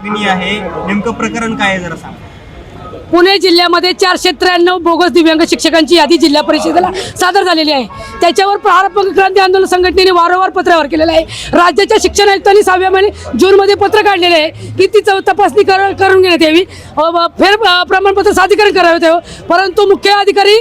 मागणी आहे. नेमकं प्रकरण काय आहे जरा सांग. पुणे जिल्ह्यामध्ये चारशे त्र्याण्णव बोगस दिव्यांग शिक्षकांची यादी जिल्हा परिषदेला सादर झालेली आहे. त्याच्यावर प्रारंभ क्रांती आंदोलन संघटनेने वारंवार पत्रावर केलेलं आहे. राज्याच्या शिक्षण आयुक्तांनी सहाव्या महिने जूनमध्ये पत्र काढलेले आहे की ती चौ- तपासणी कर करून घेण्यात यावी. फेर प्रमाणपत्र सादरीकरण करावे त्यावं परंतु मुख्य अधिकारी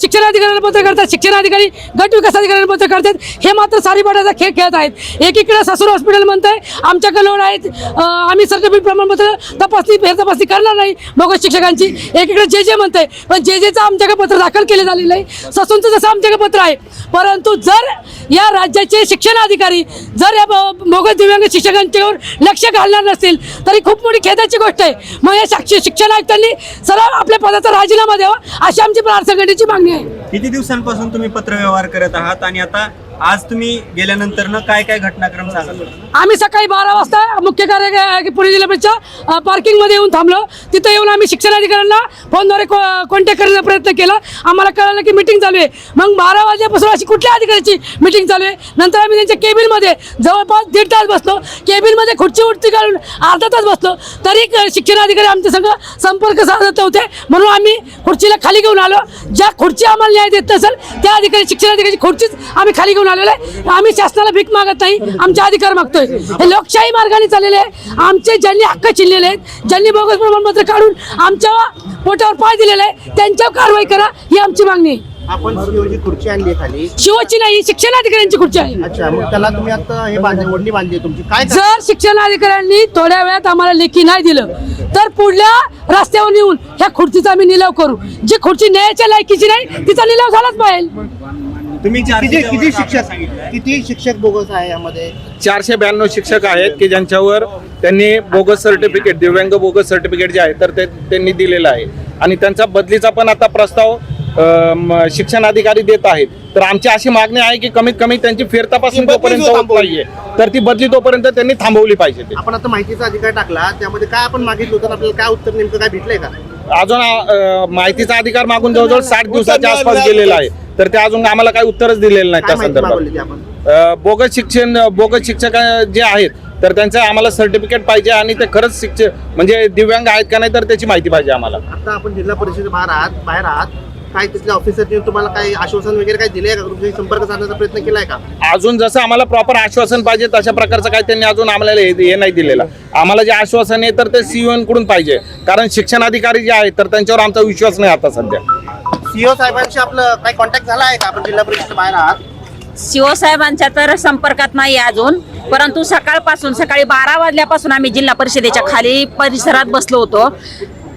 शिक्षण अधिकाऱ्यांना पत्र करतात शिक्षण अधिकारी गट विकास अधिकाऱ्यांना पत्र करतात हे मात्र सारीपाटाचा खेळ खेळत आहेत. एकीकडे सासूर हॉस्पिटल म्हणतंय आमच्याकडे लोड आहेत. आम्ही सर्टिफिकेट प्रमाणपत्र तपासणी फेर तपासणी करणार नाही. बोगस शिक्षकांची एकीकडे जे जे म्हणतंय पण जे जेचं आमच्याकडे पत्र दाखल केले झालेलं आहे ससूनचं जसं आमच्याकडे पत्र आहे. परंतु जर या राज्याचे शिक्षण अधिकारी जर या ब- दिव्यांग शिक्षकांच्यावर लक्ष घालणार नसतील तरी खूप मोठी खेदाची गोष्ट आहे. मग या शिक्ष- शिक्षण आयुक्तांनी सरळ आपल्या पदाचा राजीनामा द्यावा अशी आमची प्रार्थना संघटनेची मागणी आहे. किती दिवसांपासून तुम्ही पत्रव्यवहार करत आहात? आणि आता आज तुम्ही गेल्यानंतर ना काय काय घटनाक्रम सांगाल आम्ही सकाळी बारा वाजता मुख्य कार्य पुणे जिल्ह्याच्या पार्किंगमध्ये येऊन थांबलो. तिथे येऊन आम्ही शिक्षण अधिकाऱ्यांना फोनद्वारे कॉन्टॅक्ट करण्याचा प्रयत्न केला. आम्हाला कळलं की मिटिंग चालू आहे. मग बारा वाजल्यापासून अशी कुठल्या अधिकाऱ्याची मिटिंग चालू आहे? नंतर आम्ही त्यांच्या केबिनमध्ये जवळपास दीड तास बसलो. केबिनमध्ये खुर्ची उडती काढून अर्धा तास बसलो. तरी शिक्षण अधिकारी आमच्या संघ संपर्क साधत होते म्हणून आम्ही खुर्चीला खाली घेऊन आलो. ज्या खुर्ची आम्हाला न्याय देत नसेल त्या अधिकारी शिक्षण अधिकाऱ्याची खुर्चीच आम्ही खाली घेऊन आलेलो आहे. आम्ही शासनाला भीक मागत नाही आमचे अधिकार मागतोय. हे लोकशाही मार्गाने चाललेले आहे. आमचे ज्यांनी हक्क चिनलेले आहेत ज्यांनी बोगस प्रमाणपत्र काढून आमच्या पोटावर पाय दिलेला आहे त्यांच्यावर कारवाई करा ही आमची मागणी आहे. आपण सीओची खुर्ची आणली आहे खाली. शिवची नाही शिक्षण अधिकाऱ्यांची खुर्ची आहे. अच्छा मग त्याला तुम्ही आता हे बांधली ओढणी बांधली आहे तुमची. काय जर शिक्षण अधिकाऱ्यांनी थोड्या वेळात आम्हाला लेखी नाही दिलं तर पुढल्या रस्त्यावर येऊन ह्या खुर्चीचा आम्ही निलाव करू. जी खुर्ची न्यायाच्या लायकीची नाही तिचा निलाव झालाच पाहिजे. तुम्ही किती किती शिक्षक. किती शिक्षक बोगस आहे यामध्ये? चारशे ब्याण्णव शिक्षक आहेत की ज्यांच्यावर त्यांनी बोगस सर्टिफिकेट दिव्यांग बोगस सर्टिफिकेट जे आहे तर ते त्यांनी दिलेलं आहे. आणि त्यांचा बदलीचा पण आता प्रस्ताव शिक्षण अधिकारी देत आहेत. तर आमची अशी मागणी आहे की कमीत कमी त्यांची बदली तोपर्यंत होत. नाहीये. तर ती बदली तोपर्यंत त्यांनी थांबवली पाहिजे ते. आपण आता माहितीचा अधिकार टाकला त्यामध्ये काय आपण मागितलं होतं आपल्याला काय उत्तर नेमकं काय भेटलंय का? अजून माहितीचा अधिकार मागून जवळजवळ साठ दिवसाच्या आसपास गेलेला आहे. तर ते अजून आम्हाला काही उत्तरच दिलेलं नाही काय त्या संदर्भात. बोगस शिक्षण बोगस शिक्षक जे आहेत तर त्यांचं आम्हाला सर्टिफिकेट पाहिजे आणि ते खरंच शिक्षक म्हणजे दिव्यांग आहेत का नाही तर त्याची माहिती पाहिजे आम्हाला. आता आपण जिल्हा परिषद बाहेर आहात बाहेर आहात काय तिथल्या ऑफिसरने तुम्हाला काही आश्वासन वगैरे काय दिले का? तुमच्याशी संपर्क साधण्याचा प्रयत्न केलाय का? अजून जसं आम्हाला प्रॉपर आश्वासन पाहिजे तशा प्रकारचं काही त्यांनी अजून आम्हाला हे नाही दिलेलं. आम्हाला जे आश्वासन आहे तर ते सीओ कडून पाहिजे. कारण शिक्षण अधिकारी जे आहेत तर त्यांच्यावर आमचा विश्वास नाही आता सध्या. सीओ साहेबांशी आपलं काही कॉन्टॅक्ट झाला आहे का? आपण जिल्हा परिषद बाहेर आहात. सीओ साहेबांच्या तर संपर्कात नाही अजून परंतु सकाळपासून सकाळी बारा वाजल्यापासून आम्ही जिल्हा परिषदेच्या खाली परिसरात बसलो होतो.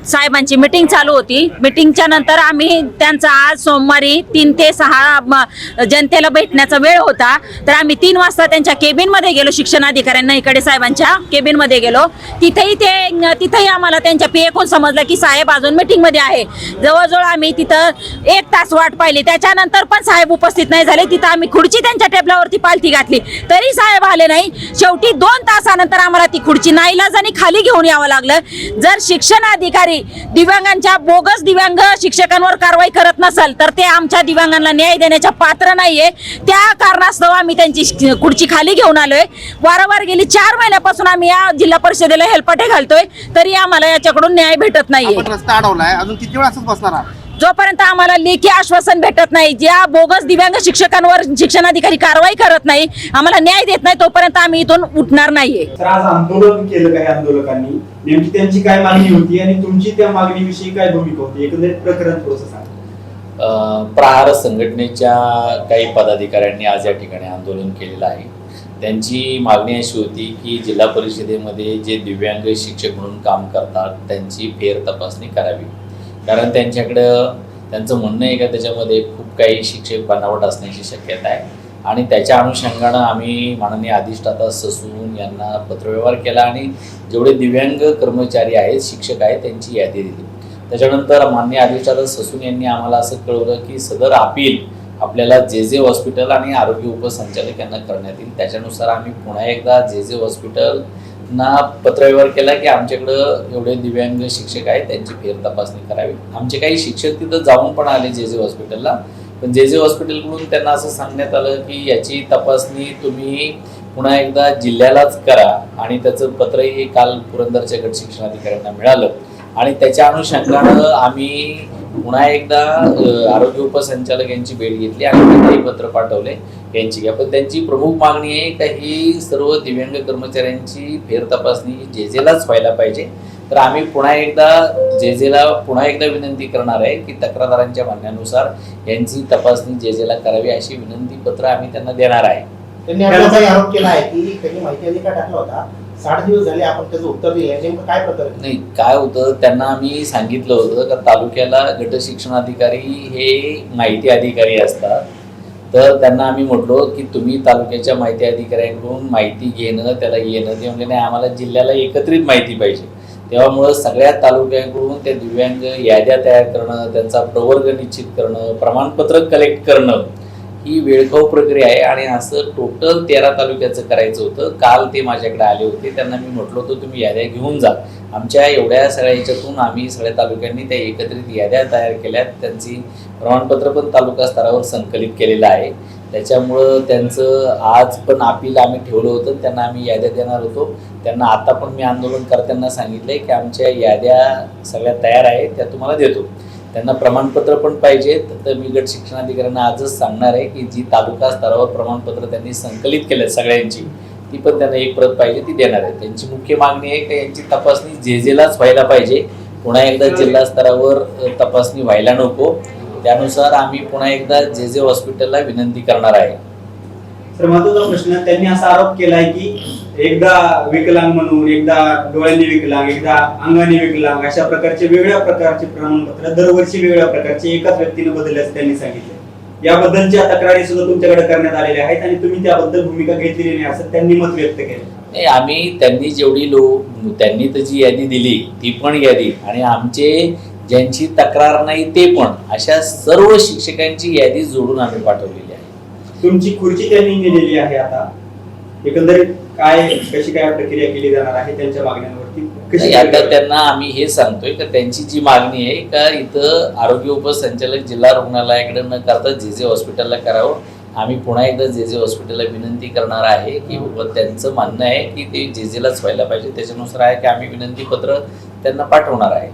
साहेबांची मिटिंग चालू होती. मिटिंगच्या नंतर आम्ही त्यांचा आज सोमवारी तीन ते सहा जनतेला भेटण्याचा वेळ होता. तर आम्ही तीन वाजता त्यांच्या केबिनमध्ये गेलो शिक्षण अधिकाऱ्यांना इकडे साहेबांच्या केबिनमध्ये गेलो. तिथेही ते तिथेही आम्हाला त्यांच्या पी कोण समजलं की साहेब अजून मिटिंगमध्ये आहे. जवळजवळ आम्ही तिथं एक तास वाट पाहिली. त्याच्यानंतर पण साहेब उपस्थित नाही झाले. तिथं आम्ही खुर्ची त्यांच्या टेबलावरती पालथी घातली. तरी साहेब आले नाही. शेवटी दोन तासानंतर आम्हाला ती खुर्ची आणि खाली घेऊन यावं लागलं. जर शिक्षण अधिकारी दिव्यांगांच्या बोगस दिव्यांग शिक्षकांवर कारवाई करत नसाल तर ते आमच्या दिव्यांगांना न्याय देण्याच्या पात्र नाहीये. त्या कारणास्तव आम्ही त्यांची खुर्ची खाली घेऊन आलोय. वारंवार गेली चार महिन्यापासून आम्ही या जिल्हा परिषदेला हेलपाटे घालतोय. तरी आम्हाला याच्याकडून न्याय भेटत नाहीये. रस्ता अडवलाय. अजून किती वेळ असंच बसणार जोपर्यंत आम्हाला लेखी आश्वासन भेटत नाही ज्या बोगस दिव्यांग शिक्षकांवर शिक्षण अधिकारी कारवाई करत नाही आम्हाला न्याय देत नाही तोपर्यंत आम्ही इथून उठणार नाहीये. तर आज आंदोलन केलं काही आंदोलकांनी? नेमकी त्यांची काय मागणी होती आणि तुमची त्या मागणीविषयी काय भूमिका होती? एकंदरीत प्रकरण थोडंसं प्रहार संघटनेच्या काही पदाधिकाऱ्यांनी आज या ठिकाणी आंदोलन केलेलं आहे. त्यांची मागणी अशी होती की जिल्हा परिषदेमध्ये जे दिव्यांग शिक्षक म्हणून काम करतात त्यांची फेर तपासणी करावी. कारण त्यांच्याकडं त्यांचं म्हणणं आहे का त्याच्यामध्ये खूप काही शिक्षक बनावट असण्याची शक्यता आहे. आणि त्याच्या अनुषंगानं आम्ही माननीय अधिष्ठाता ससून यांना पत्रव्यवहार केला आणि जेवढे दिव्यांग कर्मचारी आहेत शिक्षक आहेत त्यांची यादी दिली. त्याच्यानंतर मान्य अधिष्ठाता ससून यांनी आम्हाला असं कळवलं की सदर अपील आपल्याला जे जे हॉस्पिटल आणि आरोग्य उपसंचालक यांना करण्यात येईल त्याच्यानुसार आम्ही पुन्हा एकदा जे जे हॉस्पिटल ना पत्रव्यवहार केला की आमच्याकडं एवढे दिव्यांग शिक्षक आहेत त्यांची फेर तपासणी करावी. आमचे काही शिक्षक तिथं जाऊन पण आले जे जे हॉस्पिटलला. पण जे जे हॉस्पिटलकडून त्यांना असं सांगण्यात आलं की याची तपासणी तुम्ही पुन्हा एकदा जिल्ह्यालाच करा आणि त्याचं पत्रही काल पुरंदरच्या गट शिक्षणाधिकाऱ्यांना मिळालं. आणि त्याच्या अनुषंगानं आम्ही पुन्हा एकदा आरोग्य उपसंचालक यांची भेट घेतली आणि त्यांनाही पत्र पाठवले यांची. घ्या पण त्यांची प्रमुख मागणी आहे का ही सर्व दिव्यांग कर्मचाऱ्यांची फेर तपासणी जे जेलाच व्हायला पाहिजे. तर आम्ही पुन्हा एकदा जे जेला पुन्हा एकदा विनंती करणार आहे की तक्रारदारांच्या म्हणण्यानुसार यांची तपासणी जे जेला करावी अशी विनंती पत्र आम्ही त्यांना देणार आहे. त्यांनी आरोप केला आहे की त्यांनी माहिती अधिकार टाकला होता. साठ दिवस झाले आपण त्याचं उत्तर दिलं नेमकं काय प्रकार नाही काय होतं त्यांना आम्ही सांगितलं होतं का तालुक्याला गट शिक्षणाधिकारी हे माहिती अधिकारी असतात. तर त्यांना आम्ही म्हटलो की तुम्ही तालुक्याच्या माहिती अधिकाऱ्यांकडून माहिती घेणं त्याला येणं ते म्हणजे नाही आम्हाला जिल्ह्याला एकत्रित माहिती पाहिजे. तेव्हामुळं सगळ्या तालुक्यांकडून त्या दिव्यांग याद्या तयार करणं त्यांचा प्रवर्ग निश्चित करणं प्रमाणपत्र कलेक्ट करणं ही वेळखाऊ प्रक्रिया आहे आणि असं टोटल तेरा तालुक्याचं करायचं होतं. काल ते माझ्याकडे आले होते. त्यांना मी म्हटलं होतं तुम्ही याद्या घेऊन जा. आमच्या एवढ्या सगळ्या याच्यातून आम्ही सगळ्या तालुक्यांनी त्या एकत्रित याद्या तयार केल्यात. त्यांची प्रमाणपत्र पण तालुका स्तरावर संकलित केलेलं आहे. त्याच्यामुळं त्यांचं आज पण अपील आम्ही ठेवलं होतं. त्यांना आम्ही याद्या देणार होतो. त्यांना आता पण मी आंदोलनकर्त्यांना आहे की आमच्या याद्या सगळ्या तयार आहेत त्या तुम्हाला देतो. त्यांना प्रमाणपत्र पण पाहिजेत तर मी गट शिक्षणाधिकाऱ्यांना आजच सांगणार आहे की जी तालुका स्तरावर प्रमाणपत्र त्यांनी संकलित केले सगळ्यांची ती पण त्यांना एक प्रत पाहिजे ती देणार आहे. त्यांची मुख्य मागणी आहे की यांची तपासणी जे जेलाच व्हायला पाहिजे. पुन्हा एकदा जिल्हा स्तरावर तपासणी व्हायला नको. त्यानुसार आम्ही पुन्हा एकदा जे जे हॉस्पिटलला विनंती करणार आहे. तर महत्त्वाचा प्रश्न त्यांनी असा आरोप केलाय की एकदा विकलांग म्हणून एकदा डोळ्यांनी विकलांग एकदा अंगाने विकलांग अशा प्रकारचे वेगळ्या प्रकारचे प्रमाणपत्र दरवर्षी वेगळ्या प्रकारचे एकाच व्यक्तीने बदलल्याचं त्यांनी सांगितलं. याबद्दलच्या तक्रारी सुद्धा तुमच्याकडे करण्यात आलेल्या आहेत आणि तुम्ही त्याबद्दल भूमिका घेतलेली नाही असं त्यांनी मत व्यक्त केलं. नाही आम्ही त्यांनी जेवढी लोक त्यांनी तर जी यादी दिली ती पण यादी आणि आमचे ज्यांची तक्रार नाही ते पण अशा सर्व शिक्षकांची यादी जोडून आम्ही पाठवलेली आहे. तुमची खुर्ची त्यांनी नेलेली आहे आता. एकंदरीत काय कशी काय प्रक्रिया केली जाणार आहे त्यांच्या मागण्यांवरती? कशी आता? त्यांना आम्ही हे सांगतोय का त्यांची जी मागणी आहे का इथं आरोग्य उपसंचालक जिल्हा रुग्णालयाकडे न करता जे जे हॉस्पिटलला करावं आम्ही पुन्हा एकदा जे जे हॉस्पिटलला विनंती करणार आहे की त्यांचं म्हणणं आहे की ते जे जेलाच व्हायला पाहिजे. त्याच्यानुसार आहे की आम्ही विनंती पत्र त्यांना पाठवणार आहे.